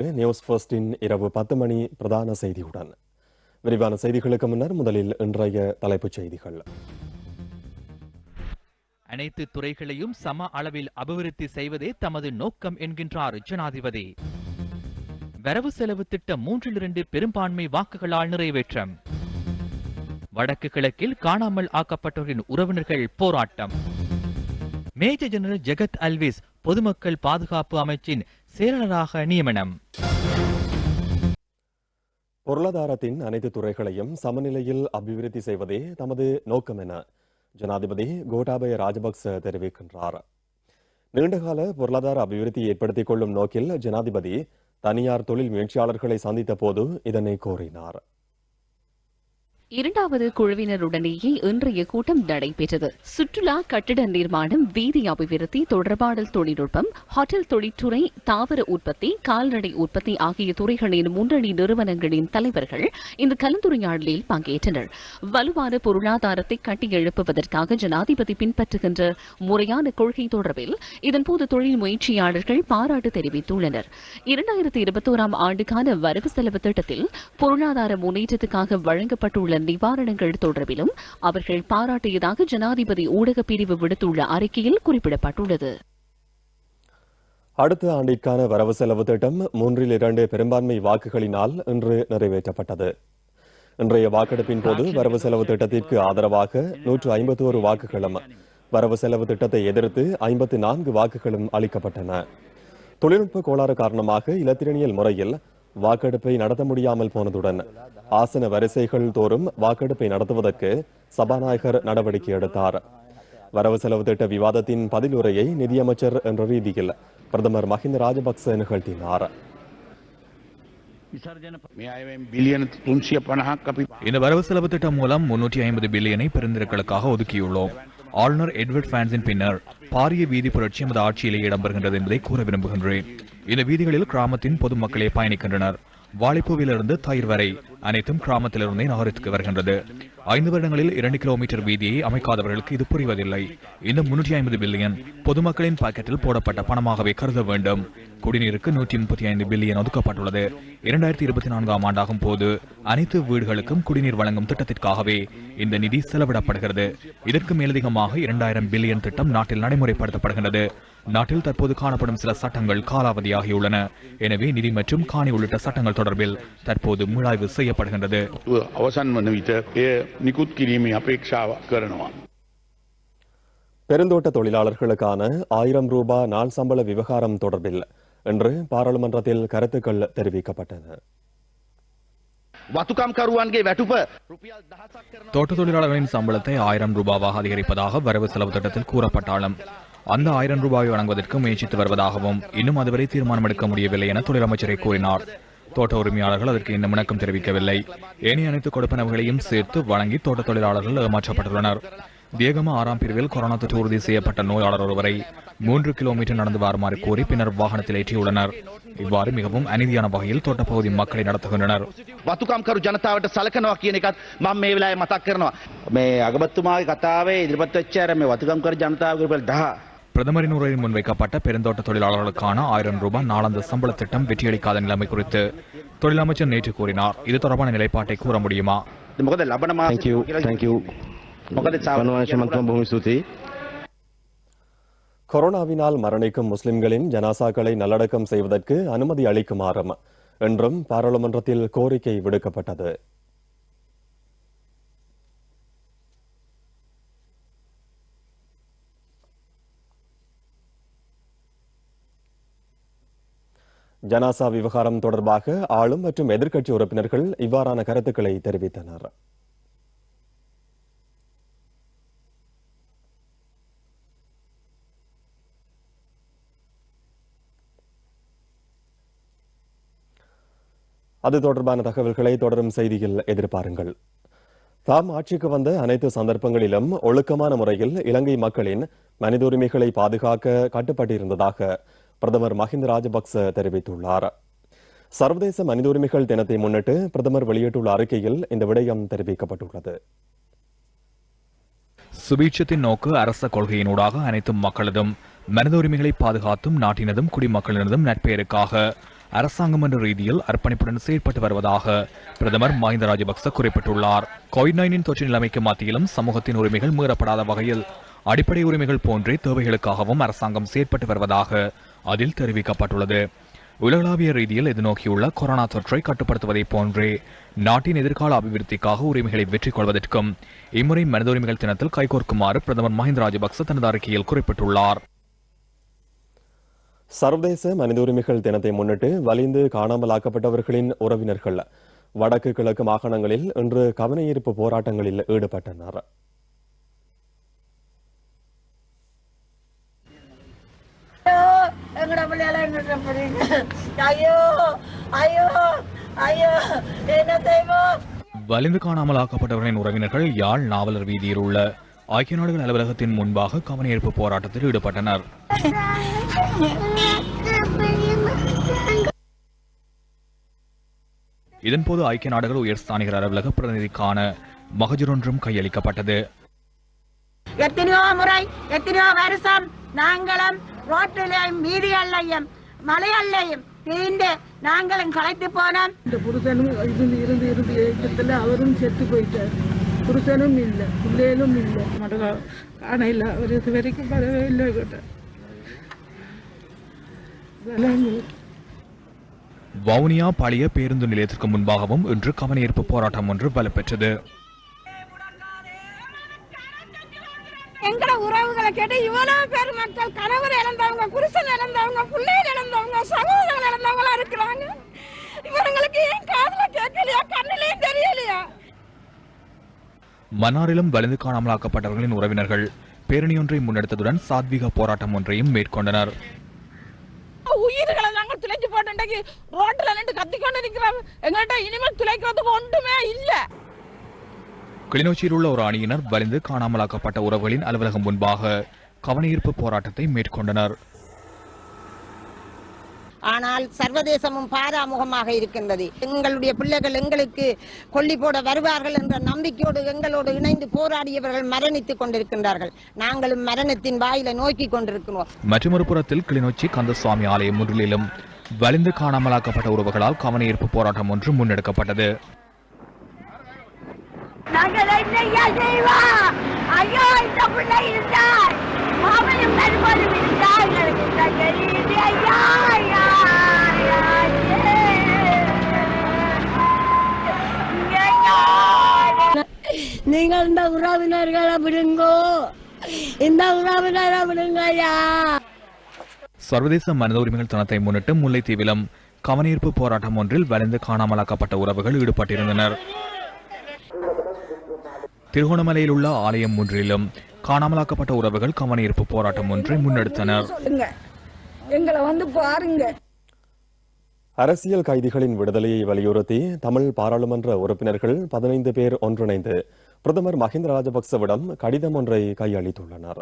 News ஃபர்ஸ்டின் இரவு பத்து மணி பிரதான செய்தியுடன். விரிவான செய்திகளுக்கு முன்னர் முதலில் இன்றைய தலைப்புச் செய்திகள். அனைத்து துறைகளையும் சம அளவில் அபிவிருத்தி செய்வதே தமது நோக்கம் என்கின்றார் ஜனாதிபதி. வரவு செலவு திட்டம் மூன்றில் இரண்டு பெரும்பான்மை வாக்குகளால் நிறைவேற்றம். வடக்கு கிழக்கில் காணாமல் ஆக்கப்பட்டோரின் உறவினர்கள் போராட்டம். மேஜர் ஜெனரல் ஜெகத் அல்விஸ் பொதுமக்கள் பாதுகாப்பு அமைச்சின் செயலாளராக நியமனம். பொருளாதாரத்தின் அனைத்து துறைகளையும் சமநிலையில் அபிவிருத்தி செய்வதே தமது நோக்கம் என ஜனாதிபதி கோட்டாபய ராஜபக்ச தெரிவிக்கின்றார். நீண்டகால பொருளாதார அபிவிருத்தி ஏற்படுத்திக் கொள்ளும் நோக்கில் ஜனாதிபதி தனியார் தொழில் முயற்சியாளர்களை சந்தித்த போது இதனை கோரினார் இரண்டாவது குழுவினருடனேயே இன்றைய கூட்டம் நடைபெற்றது. சுற்றுலா கட்டிட நிர்மாணம் வீதி அபிவிருத்தி தொடர்பாடல் தொழில்நுட்பம் ஹோட்டல் தொழிற்துறை தாவர உற்பத்தி கால்நடை உற்பத்தி ஆகிய துறைகளின் முன்னணி நிறுவனங்களின் தலைவர்கள் இந்த கலந்துரையாடலில் பங்கேற்றனர். வலுவான பொருளாதாரத்தை கட்டியெழுப்புவதற்காக ஜனாதிபதி பின்பற்றுகின்ற முறையான கொள்கை தொடர்பில் இதன்போது தொழில் முயற்சியாளர்கள் பாராட்டு தெரிவித்துள்ளனர். இரண்டாயிரத்தி இருபத்தோராம் ஆண்டுக்கான வரவு செலவு திட்டத்தில் பொருளாதார முன்னேற்றத்துக்காக வழங்கப்பட்டுள்ள நிவாரணங்கள் தொடர்பிலும் அவர்கள் பாராட்டியதாக ஜனாதிபதி ஊடகப் பிரிவு விடுத்துள்ள அறிக்கையில் குறிப்பிடப்பட்டுள்ளது. அடுத்த ஆண்டிற்கான வரவு செலவு திட்டம் மூன்றில் இரண்டு பெரும்பான்மை வாக்குகளினால் இன்று நிறைவேற்றப்பட்டது. இன்றைய வாக்கெடுப்பின் போது வரவு செலவு திட்டத்திற்கு ஆதரவாக நூற்று ஐம்பத்தி ஒரு வாக்குகளும் வரவு செலவு திட்டத்தை எதிர்த்து ஐம்பத்தி நான்கு வாக்குகளும் அளிக்கப்பட்டன. தொழில்நுட்ப கோளாறு காரணமாக இலத்திரனியல் முறையில் வாக்கெடுப்பை நடத்த முடியாமல் போனதுடன் ஆசன வரிசைகள் தோறும் வாக்கெடுப்பை நடத்துவதற்கு சபாநாயகர் நடவடிக்கை எடுத்தார். வரவு செலவு திட்ட விவாதத்தின் பதிலுரையை நிதியமைச்சர் என்ற ரீதியில் பிரதமர் மஹிந்த ராஜபக்ச நிகழ்த்தினார். இந்த வரவு செலவு திட்டம் மூலம் முன்னூற்றி ஐம்பது பில்லியனை பெருந்திருக்களுக்காக ஒதுக்கியுள்ளோம். ஆளுநர் எட்வர்ட் பிரான்சின் பின்னர் பாரிய வீதி புரட்சி எமது ஆட்சியிலே இடம்பெறுகின்றது என்பதை கூற விரும்புகின்றேன். இந்த வீதிகளில் கிராமத்தின் பொதுமக்களே பயணிக்கின்றனர். வாலிப்பூவிலிருந்து தயிர் வரை அனைத்தும் கிராமத்திலிருந்தே நகரத்துக்கு வருகின்றது. ஐந்து வருடங்களில் இரண்டு கிலோமீட்டர் வீதியை அமைக்காதவர்களுக்கு இது புரிவதில்லை. இந்த முன்னூற்றி ஐம்பது பில்லியன் பொதுமக்களின் பாக்கெட்டில் போடப்பட்ட பணமாகவே கருத வேண்டும். குடிநீருக்கு நூற்றி முப்பத்தி ஐந்து பில்லியன் ஒதுக்கப்பட்டுள்ளது. இரண்டாயிரத்தி இருபத்தி நான்காம் ஆண்டாகும் போது அனைத்து வீடுகளுக்கும் குடிநீர் வழங்கும் திட்டத்திற்காகவே இந்த நிதி செலவிடப்படுகிறது. இதற்கு மேலதிகமாக இரண்டாயிரம் பில்லியன் திட்டம் நாட்டில் நடைமுறைப்படுத்தப்படுகின்றது. நாட்டில் தற்போது காணப்படும் சில சட்டங்கள் காலாவதியாகியுள்ளன. எனவே நிதி மற்றும் காணி உள்ளிட்ட சட்டங்கள் தொடர்பில் தற்போது மீளாய்வு செய்யப்படுகின்றது. பெருந்தோட்ட தொழிலாளர்களுக்கான ஆயிரம் ரூபாய் நாள் சம்பள விவகாரம் தொடர்பில் இன்று பாராளுமன்றத்தில் கருத்துக்கள் தெரிவிக்கப்பட்டன. தோட்ட தொழிலாளர்களின் சம்பளத்தை ஆயிரம் ரூபாவாக அதிகரிப்பதாக வரவு செலவு திட்டத்தில் கூறப்பட்டாலும் அந்த ஆயிரம் ரூபாயை வழங்குவதற்கு முயற்சித்து வருவதாகவும் இன்னும் அதுவரை தீர்மானம் எடுக்க முடியவில்லை என தொழிலமைச்சரை கூறினார். தோட்ட உரிமையாளர்கள் அதற்கு இன்னும் இணக்கம் தெரிவிக்கவில்லை ஏனைய அனைத்து கொடுப்பனவுகளையும் சேர்த்து வழங்கி தோட்ட தொழிலாளர்கள் ஏமாற்றப்பட்டுள்ளனர் தியகம ஆறாம் பிரிவில் கொரோனா தொற்று உறுதி செய்யப்பட்ட நோயாளர் ஒருவரை மூன்று கிலோமீட்டர் நடந்து வருமாறு கோரி பின்னர் வாகனத்தில் ஏற்றியுள்ளனர் இவ்வாறு மிகவும் அநீதியான வகையில் தோட்டப்பகுதி மக்களை நடத்துகின்றனர் වතුකම්කරු ජනතාවට සලකනවා කියන එකත් මම මේ වෙලාවේ මතක් කරනවා. මේ අගබත්තුමාගේ කතාවේ ඉදිරිපත් වෙච්ච අර මේ වතුකම්කරු ජනතාවගේ රුපියල් 10 பிரதமரின் உரையில் முன்வைக்கப்பட்ட பெருந்தோட்ட தொழிலாளர்களுக்கான ஆயிரம் ரூபாய் நாளாந்த சம்பள திட்டம் வெற்றியளிக்காத நிலைமை குறித்து தொழில் நேற்று கூறினார். இது தொடர்பான நிலைப்பாட்டை கூற முடியுமா? கொரோனாவினால் மரணிக்கும் முஸ்லிம்களின் ஜனாசாக்களை நல்லடக்கம் செய்வதற்கு அனுமதி அளிக்குமாறும் என்றும் பாராளுமன்றத்தில் கோரிக்கை விடுக்கப்பட்டது. ஜனாசா விவகாரம் தொடர்பாக ஆளும் மற்றும் எதிர்க்கட்சி உறுப்பினர்கள் இவ்வாறான கருத்துக்களை தெரிவித்தனர். அது தொடர்பான தகவல்களை தொடரும் செய்தியில் எதிர்பாருங்கள். தாம் ஆட்சிக்கு வந்த அனைத்து சந்தர்ப்பங்களிலும் ஒழுக்கமான முறையில் இலங்கை மக்களின் மனித உரிமைகளை பாதுகாக்க கட்டுப்பட்டிருந்ததாக பிரதமர் மஹிந்த ராஜபக்ச தெரிவித்துள்ளார். சர்வதேச மனித உரிமைகள் தினத்தை முன்னிட்டு பிரதமர் வெளியிட்டுள்ள அறிக்கையில் இந்த விடயம் தெரிவிக்கப்பட்டுள்ளது. சுபீட்சத்தின் நோக்கு அரச கொள்கையினூடாக அனைத்து மக்களதும் மனித உரிமைகளை பாதுகாத்தும் நாட்டினதும் குடிமக்களினதும் நட்பெயருக்காக அரசாங்கம் என்ற ரீதியில் அர்ப்பணிப்புடன் செயற்பட்டு வருவதாக பிரதமர் மஹிந்த ராஜபக்ச குறிப்பிட்டுள்ளார். கோவிட் நைன்டீன் தொற்று நிலைமைக்கு மத்தியிலும் சமூகத்தின் உரிமைகள் மீறப்படாத வகையில் அடிப்படை உரிமைகள் போன்றே தேவைகளுக்காகவும் அரசாங்கம் செயற்பட்டு வருவதாக அதில் தெரிவிக்கப்பட்டுள்ளது. உலகளாவிய ரீதியில் எதிர்நோக்கியுள்ள கொரோனா தொற்றை கட்டுப்படுத்துவதைப் போன்றே நாட்டின் எதிர்கால அபிவிருத்திக்காக உரிமைகளை வெற்றிக் கொள்வதற்கும் இம்முறை மனித உரிமைகள் தினத்தில் கைகோர்க்குமாறு பிரதமர் மஹிந்த ராஜபக்ச தனது அறிக்கையில் குறிப்பிட்டுள்ளார். சர்வதேச மனித உரிமைகள் தினத்தை முன்னிட்டு வலிந்து காணாமலாக்கப்பட்டவர்களின் உறவினர்கள் வடக்கு கிழக்கு மாகாணங்களில் இன்று கவனஈர்ப்பு போராட்டங்களில் ஈடுபட்டனர். போறீங்க? ஐயோ ஐயோ ஐயோ என்ன செய்வோம் வலிந்து காணாமலாக்கப்பட்டவர்களின் உறவினர்கள் யாழ் நாவலர் வீதியில் உள்ள ஐக்கிய நாடுகள் அலுவலகத்தின் முன்பாக கவனஈர்ப்பு போராட்டத்தில் ஈடுபட்டனர். இதன்போது ஐக்கிய நாடுகள் உயர்ஸ்தானிகர் அலுவலக பிரதிநிதிக்கான மகஜர் ஒன்றும் கையளிக்கப்பட்டது. எத்தனையோ முறை எத்தனையோ வருஷம் நாங்களும் ரோட்டிலையும் வீதிகள்லையும் மலைகள்லையும் தீண்டு நாங்களும் களைத்து போனோம். இந்த புருஷனும் இருந்து இருந்து இருந்து ஏக்கத்தில் அவரும் செத்து போயிட்டார். புருஷனும் இல்லை பிள்ளைகளும் இல்லை. மடகா காண இல்லை அவர் இது வரைக்கும் வரவே இல்லை வவுனியா பழைய பேருந்து நிலையத்திற்கு முன்பாகவும் இன்று கவனஈர்ப்பு போராட்டம் ஒன்று வலுப்பெற்றது எங்கட உறவுகளை கேட்டு இவ்வளவு பேர் மக்கள் இழந்தவங்க புருஷன் இழந்தவங்க பிள்ளைகள் இழந்தவங்க சகோதரர்கள் இழந்தவங்களா இருக்கிறாங்க. இவங்களுக்கு ஏன் காதுல கேட்கலையா கண்ணிலையும் தெரியலையா? மன்னாரிலும் வலிந்து காணாமலாக்கப்பட்டவர்களின் உறவினர்கள் பேரணியொன்றை முன்னெடுத்ததுடன் சாத்வீக போராட்டம் ஒன்றையும் மேற்கொண்டனர். உயிர்களை நாங்கள் துளைச்சு போட்டு ரோட்டில் நின்று கத்திக்கொண்டு நிற்கிறோம் எங்கள்கிட்ட இனிமேல் துளைக்கிறதுக்கு ஒன்றுமே இல்லை. கிளிநொச்சியில் உள்ள ஒரு அணியினர் வலிந்து காணாமலாக்கப்பட்ட உறவுகளின் அலுவலகம் முன்பாக கவனஈர்ப்பு போராட்டத்தை மேற்கொண்டனர். ஆனால் சர்வதேசமும் பாராமுகமாக இருக்கின்றது. எங்களுடைய பிள்ளைகள் எங்களுக்கு கொல்லி போட வருவார்கள் என்ற நம்பிக்கையோடு எங்களோடு இணைந்து போராடியவர்கள் மரணித்துக் கொண்டிருக்கின்றார்கள். நாங்களும் மரணத்தின் வாயிலை நோக்கி கொண்டிருக்கிறோம். மற்றொரு புறத்தில் கிளிநொச்சி கந்தசுவாமி ஆலயம் முன்னிலையிலும் வலிந்து காணாமலாக்கப்பட்ட உறவுகளால் கவனஈர்ப்பு போராட்டம் ஒன்று முன்னெடுக்கப்பட்டது. நாங்கள் என்னையா செய்வோம்? ஐயோ இந்த பிள்ளை இருந்தால் நீங்கள் இந்த உறவினர்களை விடுங்கோ இந்த உறவினரை விடுங்க ஐயா. சர்வதேச மனித உரிமைகள் தினத்தை முன்னிட்டு முல்லைத்தீவிலும் கவனஈர்ப்பு போராட்டம் ஒன்றில் வலிந்து காணாமலாக்கப்பட்ட உறவுகள் ஈடுபட்டிருந்தனர். திருகோணமலையில் உள்ள ஆலயம் ஒன்றிலும் காணாமலாக்கப்பட்ட உறவுகள் கவனஈர்ப்பு போராட்டம் ஒன்றை முன்னெடுத்தனர். சொல்லுங்க. எங்களை வந்து பாருங்க. அரசியல் கைதிகளின் விடுதலையை வலியுறுத்தி தமிழ் பாராளுமன்ற உறுப்பினர்கள் பதினைந்து பேர் ஒன்றிணைந்து பிரதமர் மஹிந்த ராஜபக்சவிடம் கடிதம் ஒன்றை கையளித்துள்ளனர்.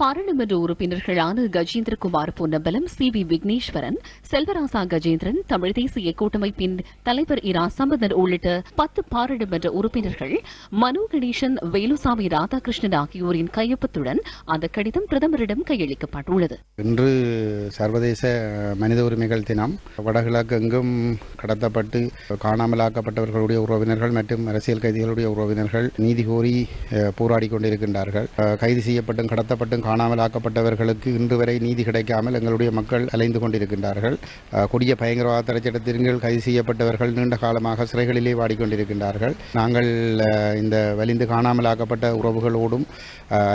பாராளுமன்ற உறுப்பினர்களான கஜேந்திரகுமார் பொன்னம்பலம் சி. வி. விக்னேஸ்வரன் செல்வராசா கஜேந்திரன் தமிழ் தேசிய கூட்டமைப்பின் தலைவர் இரா. சம்பந்தன் உள்ளிட்ட பத்து பாராளுமன்ற உறுப்பினர்கள் மனோ கணேசன் வேலுசாமி ராதாகிருஷ்ணன் ஆகியோரின் கையொப்பத்துடன் அந்த கடிதம் பிரதமரிடம் கையளிக்கப்பட்டுள்ளது. இன்று சர்வதேச மனித உரிமைகள் தினம். வடகிழக்கு எங்கும் கடத்தப்பட்டு காணாமலாக்கப்பட்டவர்களுடைய உறவினர்கள் மற்றும் அரசியல் கைதிகளுடைய உறவினர்கள் நீதி கோரி போராடி கொண்டிருக்கின்றார்கள். கைது செய்யப்பட்டும் கடத்தப்பட்டும் காணாமலாக்கப்பட்டவர்களுக்கு இன்று வரை நீதி கிடைக்காமல் எங்களுடைய மக்கள் அலைந்து கொண்டிருக்கின்றார்கள். கொடிய பயங்கரவாத தடைச்சட்டத்தின் கீழ் கைது செய்யப்பட்டவர்கள் நீண்ட காலமாக சிறைகளிலே வாடிக்கொண்டிருக்கின்றார்கள். நாங்கள் இந்த வலிந்து காணாமலாக்கப்பட்ட உறவுகளோடும்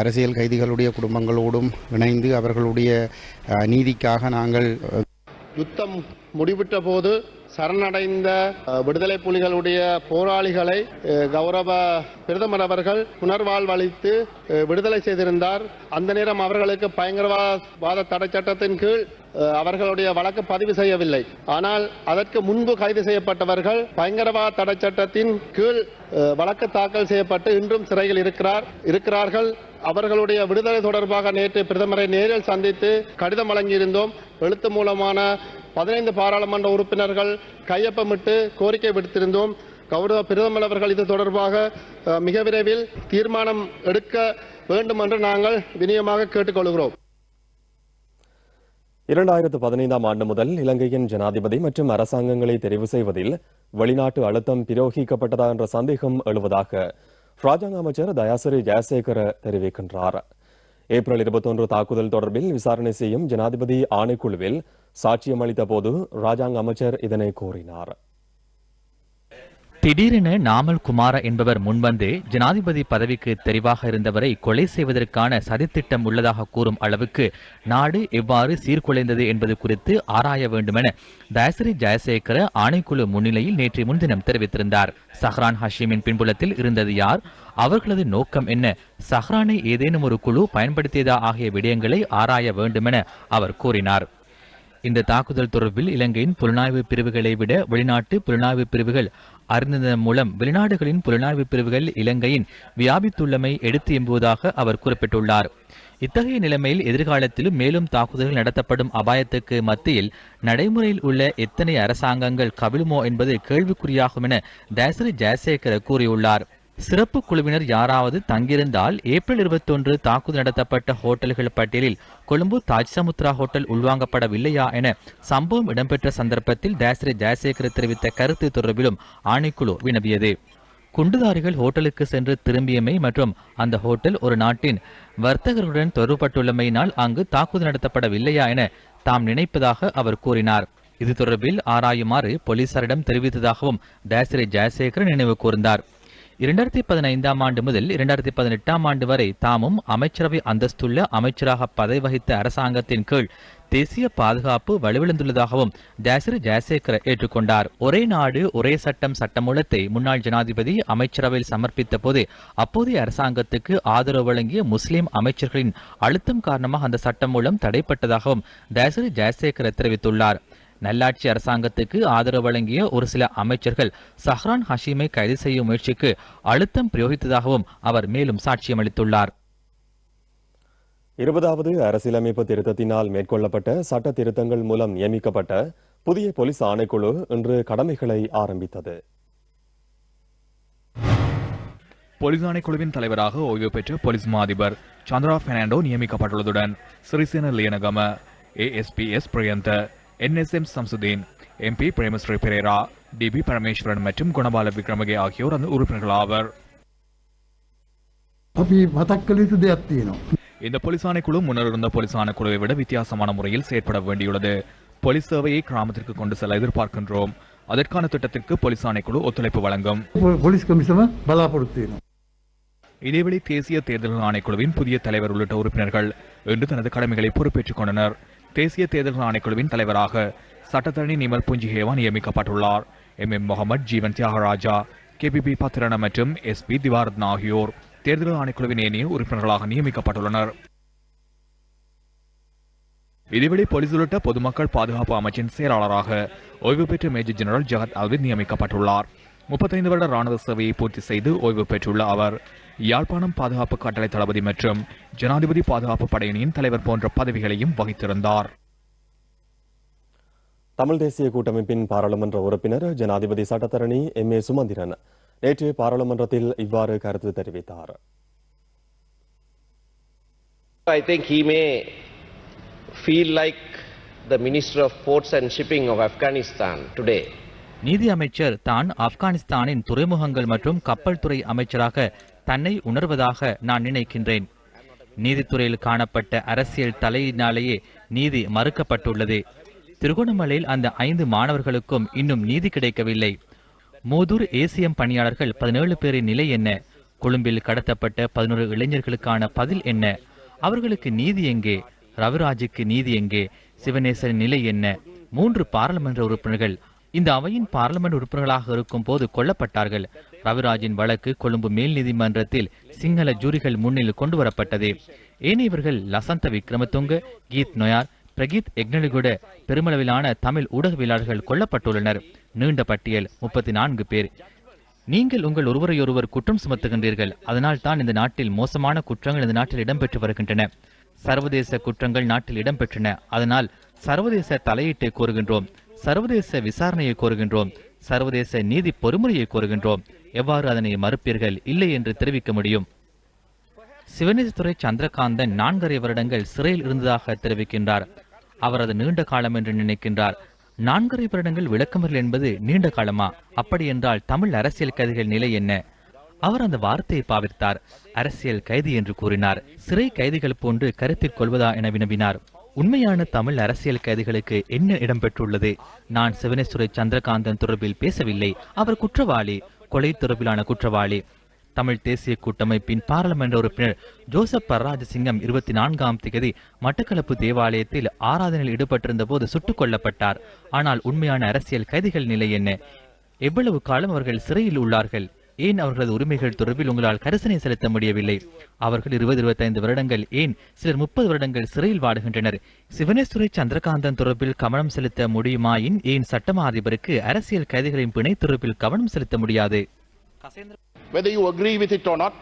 அரசியல் கைதிகளுடைய குடும்பங்களோடும் இணைந்து அவர்களுடைய நீதிக்காக நாங்கள் யுத்தம் முடிவிட்ட போது சரணடைந்த அஹ், விடுதலை புலிகளுடைய போராளிகளை அஹ், கௌரவ பிரதமர் அவர்கள் புனர்வாழ்வளித்து விடுதலை செய்திருந்தார். அந்த நேரம் அவர்களுக்கு பயங்கரவாத தடை சட்டத்தின் கீழ் அவர்களுடைய வழக்கு பதிவு செய்யவில்லை. ஆனால் அதற்கு முன்பு கைது செய்யப்பட்டவர்கள் பயங்கரவாத தடை சட்டத்தின் கீழ் வழக்கு தாக்கல் செய்யப்பட்டு இன்றும் சிறையில் இருக்கிறார் இருக்கிறார்கள். அவர்களுடைய விடுதலை தொடர்பாக நேற்று பிரதமரை நேரில் சந்தித்து கடிதம் வழங்கியிருந்தோம். எழுத்து மூலமான பதினைந்து பாராளுமன்ற உறுப்பினர்கள் கையொப்பமிட்டு கோரிக்கை விடுத்திருந்தோம். கௌரவ பிரதமர் அவர்கள் இது தொடர்பாக மிக விரைவில் தீர்மானம் எடுக்க வேண்டும் என்று நாங்கள் வினயமாக கேட்டுக்கொள்கிறோம். இரண்டாயிரத்து பதினைந்தாம் ஆண்டு முதல் இலங்கையின் ஜனாதிபதி மற்றும் அரசாங்கங்களை தெரிவு செய்வதில் வெளிநாட்டு அழுத்தம் பிரயோகிக்கப்பட்டதா என்ற சந்தேகம் எழுவதாக ராஜாங்க அமைச்சர் தயாசிரி ஜெயசேகர தெரிவிக்கின்றார். ஏப்ரல் இருபத்தொன்று தாக்குதல் தொடர்பில் விசாரணை செய்யும் ஜனாதிபதி ஆணைக்குழுவில் சாட்சியம் அளித்த போது ராஜாங்க அமைச்சர் இதனை கூறினார். திடீரென நாமல் குமார என்பவர் முன்வந்து ஜனாதிபதி பதவிக்கு தெரிவாக இருந்தவரை கொலை செய்வதற்கான சதித்திட்டம் உள்ளதாக கூறும் அளவுக்கு நாடு எவ்வாறு சீர்குலைந்தது என்பது குறித்து ஆராய வேண்டுமென தயசரி ஜெயசேகர ஆணைக்குழு முன்னிலையில் நேற்று முன்தினம் தெரிவித்திருந்தார். சஹ்ரான் ஹஷீமின் பின்புலத்தில் இருந்தது யார்? அவர்களது நோக்கம் என்ன? சஹ்ரானை ஏதேனும் ஒரு குழு பயன்படுத்தியதா ஆகிய விடயங்களை ஆராய வேண்டுமென அவர் கூறினார். இந்த தாக்குதல் தொடர்பில் இலங்கையின் புலனாய்வு பிரிவுகளை விட வெளிநாட்டு புலனாய்வு பிரிவுகள் அறிந்ததன் மூலம் வெளிநாடுகளின் புலனாய்வு பிரிவுகள் இலங்கையின் வியாபித்துள்ளமை எடுத்து எம்புவதாக அவர் குறிப்பிட்டுள்ளார். இத்தகைய நிலைமையில் எதிர்காலத்திலும் மேலும் தாக்குதல்கள் நடத்தப்படும் அபாயத்துக்கு மத்தியில் நடைமுறையில் உள்ள எத்தனை அரசாங்கங்கள் கவிழுமோ என்பது கேள்விக்குறியாகும் என தயசரி ஜெயசேகர கூறியுள்ளார். சிறப்பு குழுவினர் யாராவது தங்கியிருந்தால் ஏப்ரல் இருபத்தொன்று தாக்குதல் நடத்தப்பட்ட ஹோட்டல்கள் பட்டியலில் கொழும்பு தாஜ் சமுத்ரா ஹோட்டல் உள்வாங்கப்படவில்லையா என சம்பவம் இடம்பெற்ற சந்தர்ப்பத்தில் தயசிரி ஜெயசேகர் தெரிவித்த கருத்து தொடர்பிலும் ஆணைக்குழு வினவியது. குண்டுதாரிகள் ஹோட்டலுக்கு சென்று திரும்பியமை மற்றும் அந்த ஹோட்டல் ஒரு நாட்டின் வர்த்தகர்களுடன் தொடர்பட்டுள்ளமையினால் அங்கு தாக்குதல் நடத்தப்படவில்லையா என தாம் நினைப்பதாக அவர் கூறினார். இது தொடர்பில் ஆராயுமாறு போலீசாரிடம் தெரிவித்ததாகவும் தயசிரி ஜெயசேகர் நினைவு கூர்ந்தார். இரண்டாயிரத்தி பதினைந்தாம் ஆண்டு முதல் இரண்டாயிரத்தி பதினெட்டாம் ஆண்டு வரை தாமும் அமைச்சரவை அந்தஸ்துள்ள அமைச்சராக பதவி வகித்த அரசாங்கத்தின் கீழ் தேசிய பாதுகாப்பு வலுவிழந்துள்ளதாகவும் ஜாசிர் ஜெயசேகர் ஏற்றுக்கொண்டார். ஒரே நாடு ஒரே சட்டம் சட்டமூலத்தை முன்னாள் ஜனாதிபதி அமைச்சரவையில் சமர்ப்பித்த போது அப்போதைய அரசாங்கத்துக்கு ஆதரவு வழங்கிய முஸ்லிம் அமைச்சர்களின் அழுத்தம் காரணமாக அந்த சட்டம் மூலம் தடைப்பட்டதாகவும் ஜாசிர் ஜெயசேகர் தெரிவித்துள்ளார். நல்லாட்சி அரசாங்கத்துக்கு ஆதரவு வழங்கிய ஒரு சில அமைச்சர்கள் சஹ்ரான் ஹஷீமை கைது செய்யும் முயற்சிக்கு அழுத்தம் பிரயோகித்ததாகவும் அவர் மேலும் சாட்சியம் அளித்துள்ளார் இருபதாவது அரசியலமைப்பு திருத்தத்தினால் மேற்கொள்ளப்பட்ட சட்ட திருத்தங்கள் மூலம் நியமிக்கப்பட்ட புதிய போலீஸ் ஆணைக்குழு இன்று கடமைகளை ஆரம்பித்தது. போலீஸ் ஆணைக்குழுவின் தலைவராக ஓய்வு பெற்ற போலீஸ் மா அதிபர் Chandra Fernando நியமிக்கப்பட்டுள்ளதுடன் Sirisena Liyanagama ASPS Priyantha NSM Samsudeen MP Premasiri Perera DP Parameswaran மற்றும் குணபால விக்ரமகே ஆகியோர் அந்த உறுப்பினர்களாவர் இந்த போலீசான குழு முன்னர் இருந்த போலீசான குழுவை விட வித்தியாசமான முறையில் செயற்பட வேண்டியுள்ளது. போலீஸ் சேவையை கிராமத்திற்கு கொண்டு செல்ல எதிர்பார்க்கின்றோம். அதற்கான திட்டத்திற்கு போலீஸ் குழு ஒத்துழைப்பு வழங்கும். போலீஸ் இதேவேளை தேசிய தேர்தல் ஆணைக்குழுவின் புதிய தலைவர் உள்ளிட்ட உறுப்பினர்கள் இன்று தனது கடமைகளை பொறுப்பேற்றுக் கொண்டனர். தேசிய தேர்தல் ஆணைக்குழுவின் தலைவராக சட்டத்தரணி நிமல் புஞ்சிஹேவா நியமிக்கப்பட்டுள்ளார். M. M. Mohamed Jeevan Thiyagaraja KPP Pathirana மற்றும் எஸ். பி. திவாரத்னா ஆகியோர் தேர்தல் ஆணைக்குழுவின் ஏனைய உறுப்பினர்களாக நியமிக்கப்பட்டுள்ளனர். இதேவேளை போலீஸ் உள்ளிட்ட பொதுமக்கள் பாதுகாப்பு அமைச்சின் செயலாளராக ஓய்வு பெற்ற மேஜர் ஜெனரல் ஜகத் அல்வித் நியமிக்கப்பட்டுள்ளார். முப்பத்தைந்து வருட ராணுவ சேவையை பூர்த்தி செய்து ஓய்வு பெற்றுள்ள அவர் யாழ்ப்பாணம் பாதுகாப்பு கட்டளை தளபதி மற்றும் ஜனாதிபதி பாதுகாப்பு படையணியின் தலைவர் போன்ற பதவிகளையும் வகித்திருந்தார். தமிழ் தேசிய கூட்டமைப்பின் பாராளுமன்ற உறுப்பினர் ஜனாதிபதி சட்டத்தரணி எம். ஏ. சுமந்திரன் நேற்று பாராளுமன்றத்தில் இவ்வாறு கருத்து தெரிவித்தார். I think he may feel like the Minister of Ports and Shipping of Afghanistan today. நீதி அமைச்சர் தான் ஆப்கானிஸ்தானின் துறைமுகங்கள் மற்றும் கப்பல் துறை அமைச்சராக தன்னை உணர்வதாக நான் நினைக்கின்றேன். நீதித்துறையில் காணப்பட்ட அரசியல் தலையினாலேயே நீதி மறுக்கப்பட்டுள்ளது. திருகோணமலையில் அந்த ஐந்து மாணவர்களுக்கும் இன்னும் நீதி கிடைக்கவில்லை. மூதூர் ஏசிஎம் பணியாளர்கள் பதினேழு பேரின் நிலை என்ன? கொழும்பில் கடத்தப்பட்ட பதினோரு இளைஞர்களுக்கான பதில் என்ன? அவர்களுக்கு நீதி எங்கே? ரவிராஜுக்கு நீதி எங்கே? சிவநேசன் நிலை என்ன? மூன்று பாராளுமன்ற உறுப்பினர்கள் இந்த அவையின் பாராளுமன்ற உறுப்பினர்களாக இருக்கும் போது கொல்லப்பட்டார்கள். ரவிராஜின் வழக்கு கொழும்பு மேல் நீதிமன்றத்தில் சிங்கள ஜூரிகள் முன்னில் கொண்டு வரப்பட்டது ஏனையவர்கள் லசந்த விக்ரமதுங்க கீத் நொயார் பிரகீத் எக்னலிகுட பெருமளவிலான தமிழ் ஊடகவியலாளர்கள் கொல்லப்பட்டுள்ளனர். நீண்ட பட்டியல் முப்பத்தி நான்கு பேர். நீங்கள் உங்கள் ஒருவரையொருவர் குற்றம் சுமத்துகின்றீர்கள். அதனால் தான் இந்த நாட்டில் மோசமான குற்றங்கள் இந்த நாட்டில் இடம்பெற்று வருகின்றன. சர்வதேச குற்றங்கள் நாட்டில் இடம்பெற்றன. அதனால் சர்வதேச தலையீட்டை கோருகின்றோம். சர்வதேச விசாரணையை கோருகின்றோம். சர்வதேச நீதி பொறுமுறையை கோருகின்றோம். எவ்வாறு அதனை மறுப்பீர்கள்? இல்லை என்று தெரிவிக்க முடியும். சிவநேசத்துறை சந்திரகாந்தன் நான்கரை வருடங்கள் சிறையில் இருந்ததாக தெரிவிக்கின்றார். அவரது நீண்ட காலம் என்று நினைக்கின்றார். நான்கரை வருடங்கள் விளக்கமறியல் என்பது நீண்ட காலமா? அப்படி என்றால் தமிழ் அரசியல் கைதிகள் நிலை என்ன? அவர் அந்த வார்த்தையை பாவித்தார். அரசியல் கைதி என்று கூறினார். சிறை கைதிகள் போன்று கருத்தில் கொள்வதா என வினவினார். உண்மையான தமிழ் அரசியல் கைதிகளுக்கு என்ன இடம்பெற்றுள்ளது நான் சிவனேஸ்வரை சந்திரகாந்தன் தொடர்பில் பேசவில்லை. அவர் குற்றவாளி கொலை தொடர்பிலான குற்றவாளி. தமிழ் தேசிய கூட்டமைப்பின் பாராளுமன்ற உறுப்பினர் ஜோசப் பரராஜசிங்கம் இருபத்தி நான்காம் திகதி மட்டக்களப்பு தேவாலயத்தில் ஆராதனையில் ஈடுபட்டிருந்த போது சுட்டுக் கொல்லப்பட்டார். ஆனால் உண்மையான அரசியல் கைதிகள் நிலை என்ன? எவ்வளவு காலம் அவர்கள் சிறையில் உள்ளார்கள்? ஏன் அவர்களது உரிமைகள் தொடர்பில் உங்களால் கரிசனை செலுத்த முடியவில்லை? அவர்கள் இருபது இருபத்தைந்து வருடங்கள் ஏன் சிலர் முப்பது வருடங்கள் சிறையில் வாடுகின்றனர்? சிவனேஸ்வரி சந்திரகாந்தன் தொடர்பில் கவனம் செலுத்த முடியுமாயின் ஏன் சட்டமா அதிபருக்கு அரசியல் கைதிகளின் பிணை தொடர்பில் கவனம் செலுத்த முடியாது? Whether you agree with it or not,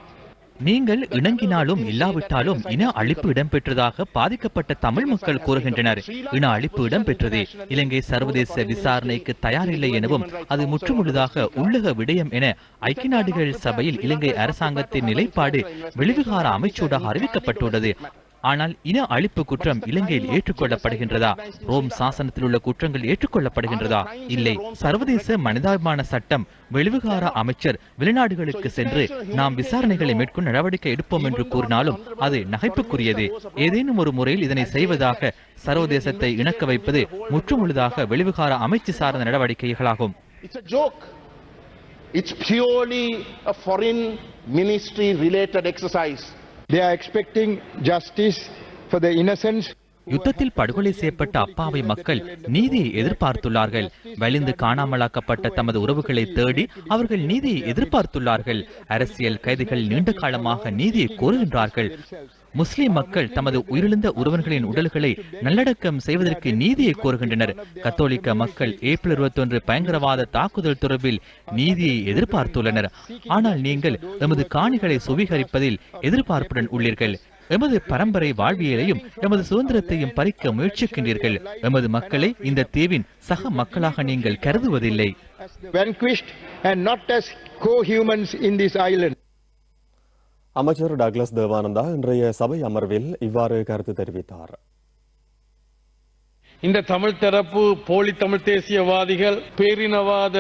நீங்கள் இணங்கினாலும் இல்லாவிட்டாலும் இன அழிப்பு இடம்பெற்றதாக பாதிக்கப்பட்ட தமிழ் மக்கள் கூறுகின்றனர். இன அழிப்பு இடம்பெற்றது. இலங்கை சர்வதேச விசாரணைக்கு தயாரில்லை எனவும் அது முற்றுமுழுதாக உள்ளக விடயம் என ஐக்கிய நாடுகள் சபையில் இலங்கை அரசாங்கத்தின் நிலைப்பாடு வெளிவிகார அமைச்சூடாக அறிவிக்கப்பட்டுள்ளது. ஆனால் இன அழிப்பு குற்றம் இலங்கையில் ஏற்றுக்கொள்ளப்படுகின்றதா? ரோம் சாசனத்தில் உள்ள குற்றங்கள் ஏற்றுக்கொள்ளப்படுகின்றதா? இல்லை. சர்வதேச மனிதாபிமான சட்டம் வெளிவிகார அமைச்சர் வெளிநாடுகளுக்கு சென்று நாம் விசாரணைகளை மேற்கொண்டு நடவடிக்கை எடுப்போம் என்று கூறினாலும் அது நகைப்புக்குரியது. ஏதேனும் ஒரு முறையில் இதனை செய்வதாக சர்வதேசத்தை இணக்க வைப்பது முற்றுமுழுதாக வெளிவிகார அமைச்சு சார்ந்த நடவடிக்கைகளாகும். It's. It's purely a foreign ministry related exercise. யுத்தத்தில் படுகொலை செய்யப்பட்ட அப்பாவி மக்கள் நீதியை எதிர்பார்த்துள்ளார்கள். வலிந்து காணாமலாக்கப்பட்ட தமது உறவுகளை தேடி அவர்கள் நீதியை எதிர்பார்த்துள்ளார்கள். அரசியல் கைதிகள் நீண்ட காலமாக நீதியை கோருகின்றார்கள். முஸ்லிம் மக்கள் தமது உயிரிழந்த உறவர்களின் உடல்களை நல்லடக்கம் செய்வதற்கு நீதியை கோருகின்றனர். கத்தோலிக்க மக்கள் ஏப்ரல் இருபத்தொன்று பயங்கரவாத தாக்குதல் தொடர்பில் நீதியை எதிர்பார்த்துள்ளனர். ஆனால் நீங்கள் எமது காணிகளை சுவீகரிப்பதில் எதிர்பார்ப்புடன் உள்ளீர்கள். எமது பரம்பரை வாழ்வியலையும் எமது சுதந்திரத்தையும் பறிக்க முயற்சிக்கின்றீர்கள். எமது மக்களை இந்த தீவின் சக மக்களாக நீங்கள் கருதுவதில்லை. அமைச்சர் டக்ளஸ் தேவானந்தா இன்றைய சபை அமர்வில் இவ்வாறு கருத்து தெரிவித்தார். இந்த தமிழ் தரப்பு போலி தமிழ் தேசியவாதிகள் பேரினவாத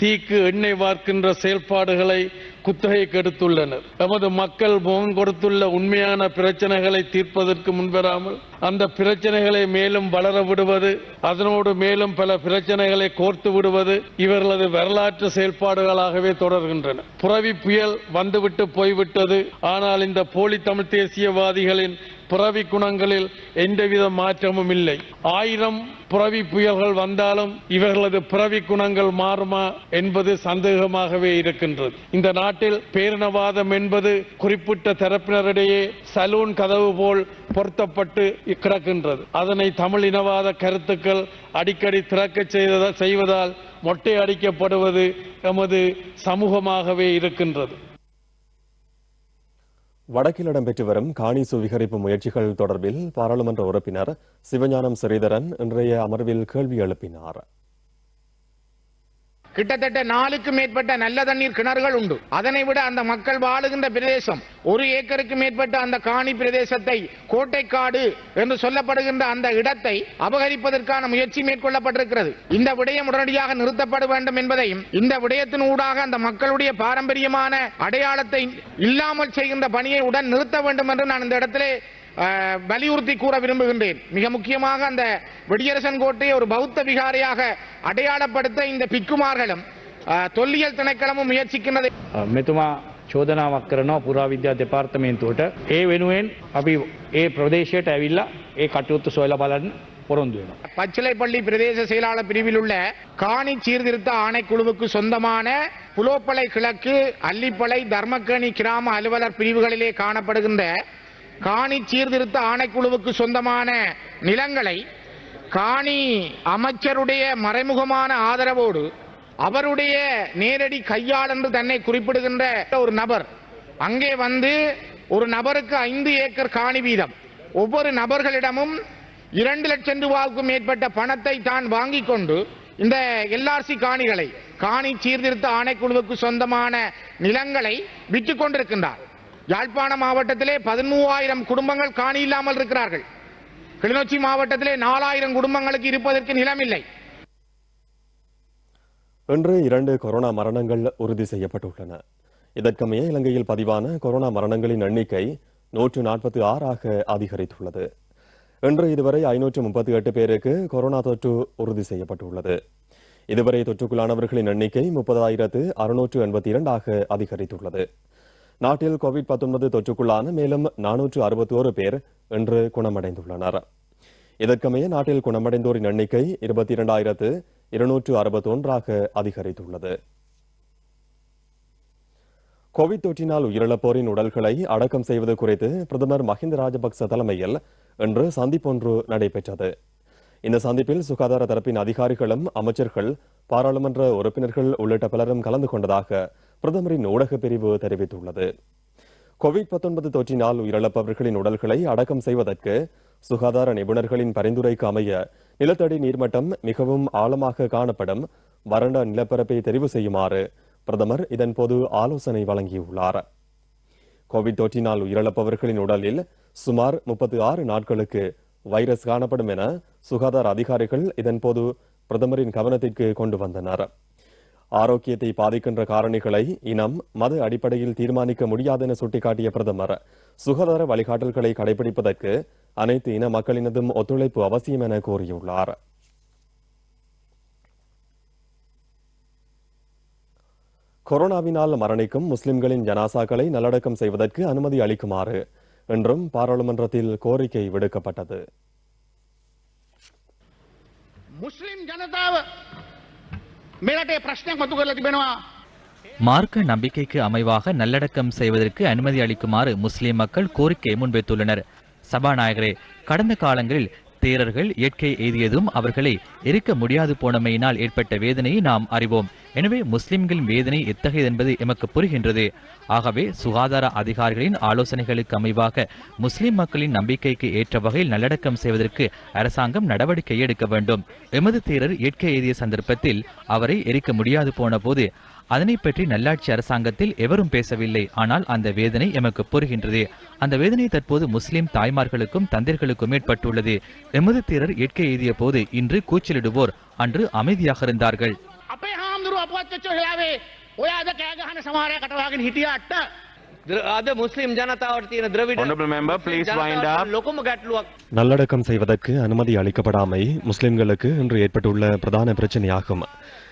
தீக்கு எண்ணெய் வார்க்கின்ற செயல்பாடுகளை குத்தகைக்கு எடுத்துள்ளனர். எமது மக்கள் முகம் கொடுத்துள்ள உண்மையான பிரச்சனைகளை தீர்ப்பதற்கு முன்வராமல் அந்த பிரச்சனைகளை மேலும் வளர விடுவது அதனோடு மேலும் பல பிரச்சனைகளை கோர்த்து விடுவது இவர்களது வரலாற்று செயல்பாடுகளாகவே தொடர்கின்றன. புரவி புயல் வந்துவிட்டு போய்விட்டது ஆனால் இந்த போலி தமிழ் தேசியவாதிகளின் புறவி குணங்களில் எந்தவித மாற்றமும் இல்லை. ஆயிரம் புறவி புயல்கள் வந்தாலும் இவர்களது புறவி குணங்கள் மாறுமா என்பது சந்தேகமாகவே இருக்கின்றது. இந்த நாட்டில் பேரினவாதம் என்பது குறிப்பிட்ட தரப்பினரிடையே சலூன் கதவு போல் பொருத்தப்பட்டு கிடக்கின்றது. அதனை தமிழ் இனவாத கருத்துக்கள் அடிக்கடி திறக்க செய்வதால் மொட்டை அடிக்கப்படுவது எமது சமூகமாகவே இருக்கின்றது. வடக்கில் இடம்பெற்று வரும் காணி சுவீகரிப்பு முயற்சிகள் தொடர்பில் பாராளுமன்ற உறுப்பினர் சிவஞானம் ஸ்ரீதரன் இன்றைய அமர்வில் கேள்வி எழுப்பினார். கிட்டத்தட்ட நாலுக்கு மேற்பட்ட நல்ல தண்ணீர் கிணறுகள் உண்டு. அதனை விட அந்த மக்கள் வாழுகின்ற பிரதேசம் ஒரு ஏக்கருக்கு மேற்பட்ட அந்த காணி பிரதேசத்தை கோட்டைக்காடு என்று சொல்லப்படுகின்ற அந்த இடத்தை அபகரிப்பதற்கான முயற்சி மேற்கொள்ளப்பட்டிருக்கிறது. இந்த விடயம் உடனடியாக நிறுத்தப்பட வேண்டும் என்பதையும் இந்த விடயத்தின் ஊடாக அந்த மக்களுடைய பாரம்பரியமான அடையாளத்தை இல்லாமல் செய்கின்ற பணியை உடன் நிறுத்த வேண்டும் என்று நான் இந்த இடத்திலே வலியுறுத்தி கூற விரும்புகின்றேன் மிக முக்கியமாக அந்த வெடியரசன் கோட்டையை ஒரு பௌத்த விகாரையாக அடையாளப்படுத்த இந்த பிக்குமார்களும் அஹ், தொல்லியல் திணைக்களமும் முயற்சிக்கின்றது මෙතුමා චෝදනාවක් කරනවා පුරාවිද්‍යා දෙපාර්තමේන්තුවට ඒ වෙනුවෙන් අපි ඒ ප්‍රදේශයට ඇවිල්ලා ඒ කටයුත්තු සොයලා බලන්න පොරොන්දු වෙනවා. பச்சிலைப்பள்ளி பிரதேச செயலாளர் பிரிவில் உள்ள காணி சீர்திருத்த ஆணைக்குழுவுக்கு சொந்தமான புலோப்பளை கிழக்கு அல்லிப்பளை தர்மக்கேணி கிராம அலுவலர் பிரிவுகளிலே காணப்படுகின்ற காணி சீர்திருத்த ஆணைக்குழுவுக்கு சொந்தமான நிலங்களை காணி அமைச்சருடைய மறைமுகமான ஆதரவோடு அவருடைய நேரடி கையாள் என்று தன்னை குறிப்பிடுகின்ற ஒரு நபர். அங்கே வந்து ஒரு நபருக்கு ஐந்து ஏக்கர் காணி வீதம். ஒவ்வொரு நபர்களிடமும் இரண்டு லட்சம் ரூபாவுக்கும் மேற்பட்ட பணத்தை தான் வாங்கி கொண்டு இந்த எல்ஆர்சி காணிகளை காணி சீர்திருத்த ஆணைக்குழுவுக்கு சொந்தமான நிலங்களை விற்றுக் கொண்டிருக்கின்றார். யாழ்ப்பாண மாவட்டத்திலே பதிமூவாயிரம் குடும்பங்கள் காணி இல்லாமல் இருக்கிறார்கள். கிளிநொச்சி மாவட்டத்திலே நாலாயிரம் குடும்பங்களுக்கு இருப்பதற்கு நிலமில்லை. இன்று இரண்டு கொரோனா மரணங்கள் உறுதி செய்யப்பட்டுள்ளன. இதற்கமைய இலங்கையில் பதிவான கொரோனா மரணங்களின் எண்ணிக்கை நூற்று நாற்பத்தி ஆறாக அதிகரித்துள்ளது. இன்று இதுவரை ஐநூற்று முப்பத்தி எட்டு பேருக்கு கொரோனா தொற்று உறுதி செய்யப்பட்டுள்ளது. இதுவரை தொற்றுக்குள்ளானவர்களின் எண்ணிக்கை முப்பதாயிரத்து அறுநூற்று எண்பத்தி இரண்டாக அதிகரித்துள்ளது. நாட்டில் கோவிட் 19 தொற்றுக்குள்ளான மேலும் நானூற்று அறுபத்தி ஒரு பேர் இன்று குணமடைந்துள்ளனர். இதற்கமைய நாட்டில் குணமடைந்தோரின் எண்ணிக்கை இருபத்தி இரண்டாயிரத்து இருநூற்று அறுபத்தி ஒன்றாக அதிகரித்துள்ளது. கோவிட் தொற்றினால் உயிரிழப்போரின் உடல்களை அடக்கம் செய்வது குறித்து பிரதமர் மஹிந்த ராஜபக்ச தலைமையில் இன்று சந்திப்பொன்று நடைபெற்றது. இந்த சந்திப்பில் சுகாதார தரப்பின் அதிகாரிகளும் அமைச்சர்கள் பாராளுமன்ற உறுப்பினர்கள் உள்ளிட்ட பலரும் கலந்து கொண்டதாக பிரதமரின் ஊடகப் பிரிவு தெரிவித்துள்ளது. கோவிட் 19 தொற்றினால் உயிரிழப்பவர்களின் உடல்களை அடக்கம் செய்வதற்கு சுகாதார நிபுணர்களின் பரிந்துரைக்கு அமைய நிலத்தடி நீர்மட்டம் மிகவும் ஆழமாக காணப்படும் வறண்ட நிலப்பரப்பை தெரிவு செய்யுமாறு பிரதமர் இதன்போது ஆலோசனை வழங்கியுள்ளார். கோவிட் தொற்றினால் உயிரிழப்பவர்களின் உடலில் சுமார் முப்பத்தி ஆறு நாட்களுக்கு வைரஸ் காணப்படும் என சுகாதார அதிகாரிகள் இதன்போது பிரதமரின் கவனத்திற்கு கொண்டு வந்தனர். ஆரோக்கியத்தை பாதிக்கின்ற காரணிகளை இனம் மத அடிப்படையில் தீர்மானிக்க முடியாதென சுட்டிக்காட்டிய பிரதமர் சுகாதார வழிகாட்டல்களை கடைபிடிப்பதற்கு அனைத்து இன மக்களினதும் ஒத்துழைப்பு அவசியம் என கூறியுள்ளார். கொரோனாவினால் மரணிக்கும் முஸ்லிம்களின் ஜனாசாக்களை நல்லடக்கம் செய்வதற்கு அனுமதி அளிக்குமாறு என்றும் பாராளுமன்றத்தில் கோரிக்கை விடுக்கப்பட்டது. මුස්ලිම් ජනතාව මෙරටේ ප්‍රශ්නයක් මතු කරලා තිබෙනවා மார்க்க நம்பிக்கைக்கு அமைவாக நல்லடக்கம் செய்வதற்கு அனுமதி அளிக்குமாறு முஸ்லிம் மக்கள் கோரிக்கை முன்வைத்துள்ளனர் சபாநாயகரே கடந்த காலங்களில் தேரர்கள் இயற்கை எய்தியதும் அவர்களை எரிக்க முடியாது போனமையினால் ஏற்பட்ட வேதனையை நாம் அறிவோம். எனவே முஸ்லிம்களின் வேதனை எத்தகையது என்பது எமக்கு புரிகின்றது. ஆகவே சுகாதார அதிகாரிகளின் ஆலோசனைகளுக்கு அமைவாக முஸ்லிம் மக்களின் நம்பிக்கைக்கு ஏற்ற வகையில் நல்லடக்கம் செய்வதற்கு அரசாங்கம் நடவடிக்கை எடுக்க வேண்டும். எமது தேரர் இயற்கை எய்திய சந்தர்ப்பத்தில் அவரை எரிக்க முடியாது போன போது அதனை பற்றி நல்லாட்சி அரசாங்கத்தில் எவரும் பேசவில்லை. ஆனால் அந்த வேதனை எமக்கு பொறுகின்றது. அந்த வேதனை தற்போது முஸ்லிம் தாய்மார்களுக்கும் தந்தைகளுக்கும் ஏற்பட்டுள்ளது. எமது தீரர் இயற்கை எய்திய போது இன்று கூச்சலிடுவோர் அன்று அமைதியாக இருந்தார்கள். நல்லடக்கம் செய்வதற்கு அனுமதி அளிக்கப்படாமை முஸ்லிம்களுக்கு இன்று ஏற்பட்டுள்ள பிரதான பிரச்சனையாகும்.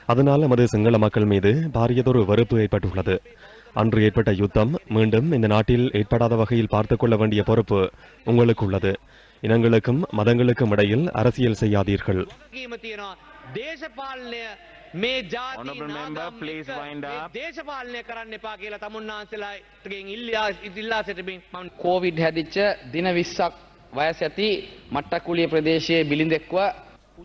அதனால் நமது சிங்கள மக்கள் மீது பாரியதொரு வெறுப்பு ஏற்பட்டுள்ளது அன்று ஏற்பட்ட யுத்தம் மீண்டும் இந்த நாட்டில் ஏற்படாத வகையில் பார்த்துக் கொள்ள வேண்டிய பொறுப்பு உங்களுக்கு உள்ளது இனங்களுக்கும் மதங்களுக்கும் இடையில் அரசியல் செய்யாதீர்கள் වගකීම තියෙනවා දේශපාලනය මේ ජාති Honorable member, please wind up. දේශපාලනය කරන්න එපා කියලා තමුන්නාන්සලාගෙන් ඉල්ලා ඉල්ලා සිටමින් මම කෝවිඩ් හැදිච්ච දින විස්සක් වයස ඇති මට්ටකුලිය ප්‍රදේශයේ බිලිඳෙක්ව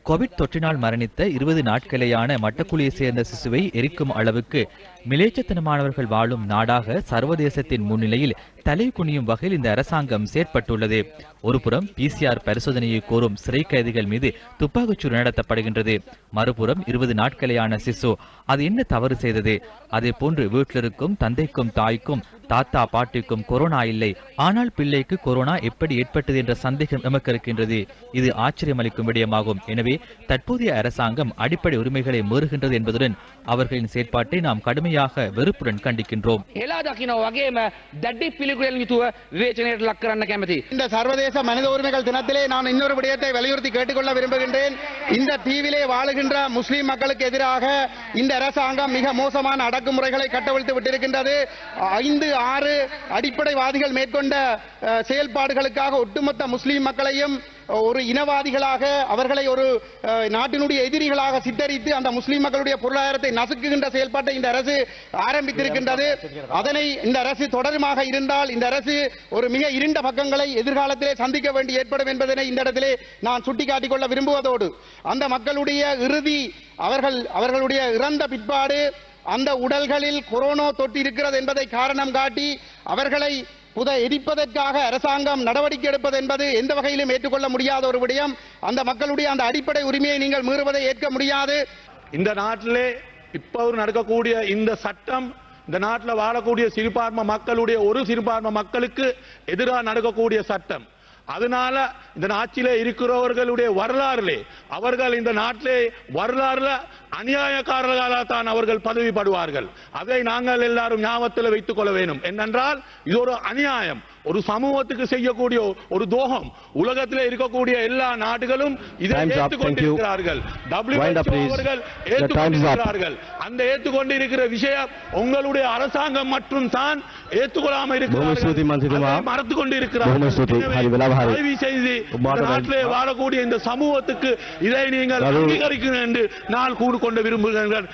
கோவிட் தொற்றினால் மரணித்த இருபது நாட்களேயான மட்டக்குழியை சேர்ந்த சிசுவை எரிக்கும் அளவுக்கு மிலேச்சத்தனமானவர்கள் வாழும் நாடாக சர்வதேசத்தின் முன்னிலையில் தலை குனியும் வகையில் இந்த அரசாங்கம் செயற்பட்டுள்ளது. ஒருபுறம் பிசிஆர் பரிசோதனையை கோரும் சிறை கைதிகள் மீது துப்பாக்கிச்சூடு நடத்தப்படுகின்றது. மறுபுறம் இருபது நாட்களேயான சிசு அது என்ன தவறு செய்தது? அதே போன்று வீட்டிலிருக்கும் தந்தைக்கும் தாய்க்கும் தாத்தா பாட்டிக்கும் கொரோனா இல்லை. ஆனால் பிள்ளைக்கு கொரோனா எப்படி ஏற்பட்டது என்ற சந்தேகம் நமக்கு இருக்கின்றது. இது ஆச்சரியமளிக்கும் விடயமாகும். எனவே தற்போதைய அரசாங்கம் அடிப்படை உரிமைகளை மீறுகின்றது என்பதுடன் அவர்களின் செயற்பாட்டை நாம் கடுமையாக கடுமையாக வெறுப்புடன் கண்டிக்கின்றோம். இந்த சர்வதேச மனித உரிமைகள் தினத்திலே நான் இன்னொரு விடயத்தை வலியுறுத்தி கேட்டுக்கொள்ள விரும்புகின்றேன். இந்த தீவிலே வாழுகின்ற முஸ்லிம் மக்களுக்கு எதிராக இந்த அரசாங்கம் மிக மோசமான அடக்குமுறைகளை கட்டவிழ்த்து விட்டிருக்கின்றது. ஐந்து ஆறு அடிப்படைவாதிகள் மேற்கொண்ட செயல்பாடுகளுக்காக ஒட்டுமொத்த முஸ்லிம் மக்களையும் ஒரு இனவாதிகளாக அவர்களை ஒரு நாட்டினுடைய எதிரிகளாக சித்தரித்து அந்த முஸ்லிம் மக்களுடைய பொருளாதாரத்தை நசுக்குகின்ற செயல்பாட்டை இந்த அரசு ஆரம்பித்திருக்கின்றது. அதனை இந்த அரசு தொடருமாக இருந்தால் இந்த அரசு ஒரு மிக இருண்ட பக்கங்களை எதிர்காலத்திலே சந்திக்க வேண்டி ஏற்படும் என்பதனை இந்த இடத்திலே நான் சுட்டிக்காட்டிக் கொள்ள விரும்புவதோடு அந்த மக்களுடைய இறுதி அவர்கள் அவர்களுடைய இறந்த பிற்பாடு அந்த உடல்களில் கொரோனா தொற்று இருக்கிறது என்பதை காரணம் காட்டி அவர்களை புத எரிப்பதற்காக அரசாங்கம் நடவடிக்கை எடுப்பது என்பது எந்த வகையிலும் ஏற்றுக்கொள்ள முடியாத ஒரு விடயம். அந்த மக்களுடைய அந்த அடிப்படை உரிமையை நீங்கள் மீறுவதை ஏற்க முடியாது. இந்த நாட்டிலே இப்போது நடக்கக்கூடிய இந்த சட்டம் இந்த நாட்டில் வாழக்கூடிய சிறுபான்மை மக்களுடைய ஒரு சிறுபான்மை மக்களுக்கு எதிராக நடக்கக்கூடிய சட்டம். அதனால இந்த நாட்டிலே இருக்கிறவர்களுடைய வரலாறுலே அவர்கள் இந்த நாட்டிலே வரலாறுல அநியாயக்காரர்களால்தான் தான் அவர்கள் பதவிப்படுவார்கள். அதை நாங்கள் எல்லாரும் ஞாபகத்தில் வைத்துக் கொள்ள வேண்டும். என்னென்றால் இது ஒரு அநியாயம். ஒரு சமூகத்துக்கு செய்யக்கூடிய ஒரு தோகம் உலகத்தில் இருக்கக்கூடிய எல்லா நாடுகளும் இதை ஏற்றுக்கொண்டிருக்கிறார்கள். அவர்கள் அந்த ஏற்றுக்கொண்டிருக்கிற விஷயம் உங்களுடைய அரசாங்கம் மற்றும் தான் ஏற்றுக்கொள்ளாம இருக்கிறார்கள். மறத்து கொண்டிருக்கிறார்கள் செய்து நாட்டிலே வாழக்கூடிய இந்த சமூகத்துக்கு இதை நீங்கள் அங்கீகரிக்கணும் என்று நான் கூடு கொண்டு விரும்புகிறேன்.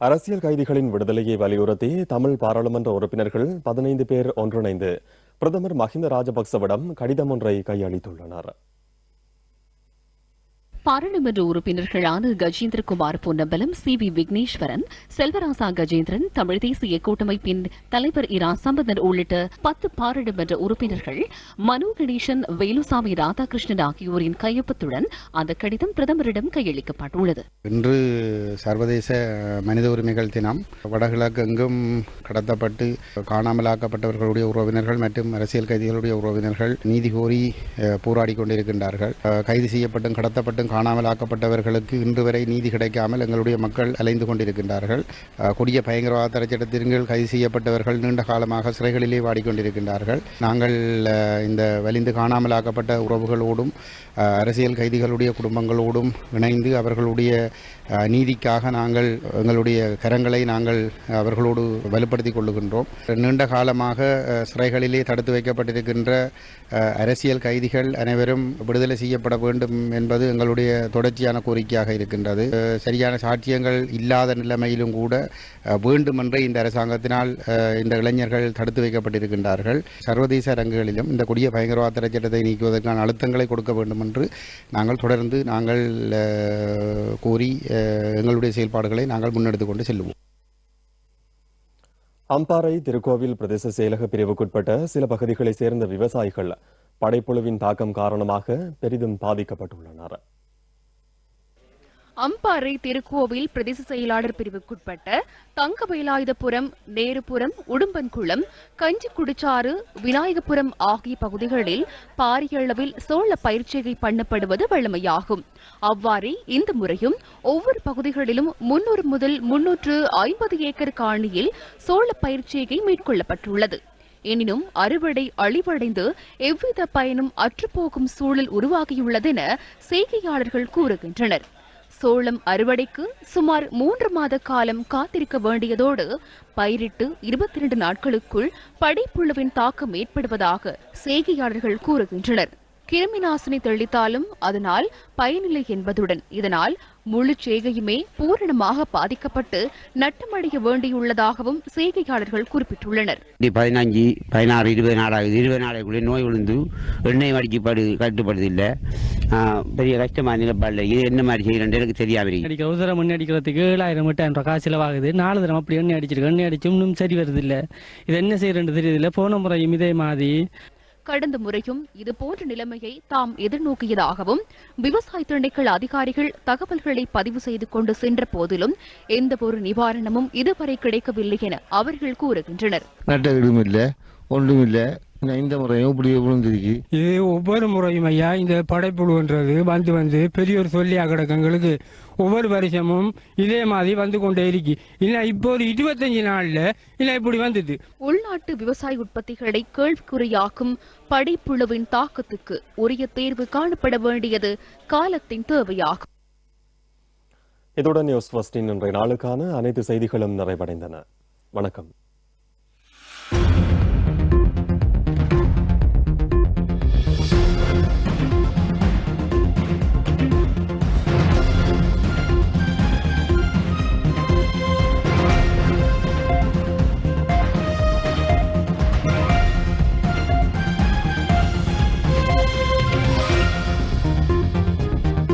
அரசியல் கைதிகளின் விடுதலையை வலியுறுத்தி தமிழ் பாராளுமன்ற உறுப்பினர்கள் பதினைந்து பேர் ஒன்றிணைந்து பிரதமர் மஹிந்த ராஜபக்சவிடம் கடிதம் ஒன்றை கையளித்துள்ளனர். பாராளுமன்ற உறுப்பினர்களான கஜேந்திரகுமார் பொன்னம்பலம் சி. வி. விக்னேஸ்வரன் செல்வராசா கஜேந்திரன் தமிழ் தேசிய கூட்டமைப்பின் தலைவர் இரா. சம்பந்தன் உள்ளிட்ட பத்து பாராளுமன்ற உறுப்பினர்கள் மனோ கணேசன் வேலுசாமி ராதாகிருஷ்ணன் ஆகியோரின் கையொப்பத்துடன் அந்த கடிதம் பிரதமரிடம் கையளிக்கப்பட்டுள்ளது. இன்று சர்வதேச மனித உரிமைகள் தினம். வடகிழக்கு எங்கும் கடத்தப்பட்டு காணாமலாக்கப்பட்டவர்களுடைய உறவினர்கள் மற்றும் அரசியல் கைதிகளுடைய உறவினர்கள் நீதி கோரி போராடி கொண்டிருக்கின்றார்கள். கைது செய்யப்பட்டும் கடத்தப்பட்டும் காணாமலாக்கப்பட்டவர்களுக்கு இன்று வரை நீதி கிடைக்காமல் எங்களுடைய மக்கள் அலைந்து கொண்டிருக்கின்றார்கள். கொடிய பயங்கரவாத தரச்சட்டத்தின் கீழ் கைது செய்யப்பட்டவர்கள் நீண்ட காலமாக சிறைகளிலே வாடிக்கொண்டிருக்கின்றார்கள். நாங்கள் இந்த வலிந்து காணாமலாக்கப்பட்ட உறவுகளோடும் அரசியல் கைதிகளுடைய குடும்பங்களோடும் இணைந்து அவர்களுடைய நீதிக்காக நாங்கள் எங்களுடைய கரங்களை நாங்கள் அவர்களோடு வலுப்படுத்திக் கொள்ளுகின்றோம். நீண்ட காலமாக சிறைகளிலே தடுத்து வைக்கப்பட்டிருக்கின்ற அரசியல் கைதிகள் அனைவரும் விடுதலை செய்யப்பட வேண்டும் என்பது எங்களுடைய தொடர்ச்சியான கோரிக்கையாக இருக்கின்றது. சரியான சாட்சியங்கள் இல்லாத நிலைமையிலும் கூட வேண்டுமென்றே இந்த அரசாங்கத்தினால் இந்த இளைஞர்கள் தடுத்து வைக்கப்பட்டிருக்கின்றார்கள். சர்வதேச அரங்குகளிலும் இந்த கொடிய பயங்கரவாத சட்டத்தை நீக்குவதற்கான அழுத்தங்களை கொடுக்க வேண்டும் என்று நாங்கள் தொடர்ந்து நாங்கள் கூறி கோரி எங்களுடைய செயல்பாடுகளை நாங்கள் முன்னெடுத்துக் கொண்டு செல்லுவோம். அம்பாறை திருக்கோவில் பிரதேச செயலக பிரிவுக்குட்பட்ட சில பகுதிகளைச் சேர்ந்த விவசாயிகள் படைப்புழுவின் தாக்கம் காரணமாக பெரிதும் பாதிக்கப்பட்டுள்ளனர். அம்பாறை திருக்கோவில் பிரதேச செயலாளர் பிரிவுக்குட்பட்ட தங்கவேலாயுதபுரம் நேருபுரம் உடும்பன்குளம் கஞ்சிக்குடிச்சாறு விநாயகபுரம் ஆகிய பகுதிகளில் பாரிய அளவில் சோழ பயிர்ச்செய்கை பண்ணப்படுவது வழமையாகும். அவ்வாறே இந்த முறையும் ஒவ்வொரு பகுதிகளிலும் முன்னூறு முதல் முன்னூற்று ஐம்பது ஏக்கர் காணியில் சோழ பயிற்சியை மேற்கொள்ளப்பட்டுள்ளது. எனினும் அறுவடை அழிவடைந்து எவ்வித பயனும் அற்றுப்போகும் சூழல் உருவாகியுள்ளதென செய்கையாளர்கள் கூறுகின்றனர். சோளம் அறுவடைக்கு சுமார் மூன்று மாத காலம் காத்திருக்க வேண்டியதோடு பயிரிட்டு இருபத்தி இரண்டு நாட்களுக்குள் படைப்புழுவின் தாக்கம் ஏற்படுவதாக செய்கையாளர்கள் கூறுகின்றனர். கிருமி நாசினி தெளித்தாலும் அதனால் பயனில்லை என்பதுடன் இதனால் முழு செய்கையுமே பூரணமாக பாதிக்கப்பட்டு நட்டமடைய வேண்டியுள்ளதாகவும் செய்கையாளர்கள் குறிப்பிட்டுள்ளனர். பதினஞ்சு பதினாறு இருபது நாள் ஆகுது இருபது நாளைக்குள்ளே நோய் விழுந்து எண்ணெய் வடிக்கப்படு கட்டுப்படுதில்லை. பெரிய கஷ்டமாக நிலப்பாடில். இது என்ன மாதிரி செய்யறேன் எனக்கு தெரியாம இருக்கு ஒரு தரம் எண்ணெய் அடிக்கிறதுக்கு ஏழாயிரம் எட்டாயிரம் ரூபாய் காசு செலவாகுது. நாலு தரம் அப்படி எண்ணெய் அடிச்சிருக்கு. எண்ணெய் அடிச்சு இன்னும் சரி வருது இல்லை இது என்ன செய்யறேன்னு தெரியுதில்ல. போன முறையும் இதே மாதிரி கடந்த முறையும் இதுபோன்ற நிலைமையை தாம் எதிர்நோக்கியதாகவும் விவசாய திணைக்கள அதிகாரிகள் தகவல்களை பதிவு செய்து கொண்டு சென்ற போதிலும் எந்த ஒரு நிவாரணமும் இதுவரை கிடைக்கவில்லை என அவர்கள் கூறுகின்றனர். நட்ட இல்லை ஒன்றும் இல்லை. இந்த முறையும் இப்படி விழுந்திருக்கு. இது ஒவ்வொரு முறையும் ஐயா இந்த படைப்புழுன்றது வந்து வந்து பெரியோர் சொல்லியா கிடக்கு எங்களுக்கு ஒவ்வொரு வருஷமும் இதே மாதிரி வந்து கொண்டே இருக்கு. இல்லை இப்போ ஒரு இருபத்தஞ்சு நாள்ல இல்லை இப்படி வந்தது. உள்நாட்டு விவசாய உற்பத்திகளை கேள்விக்குறியாக்கும் படைப்புழுவின் தாக்கத்துக்கு உரிய தீர்வு காணப்பட வேண்டியது காலத்தின் தேவையாகும். இத்துடன் நியூஸ் ஃபர்ஸ்டின் இன்றைய நாளுக்கான அனைத்து செய்திகளும் நிறைவடைந்தன. வணக்கம்.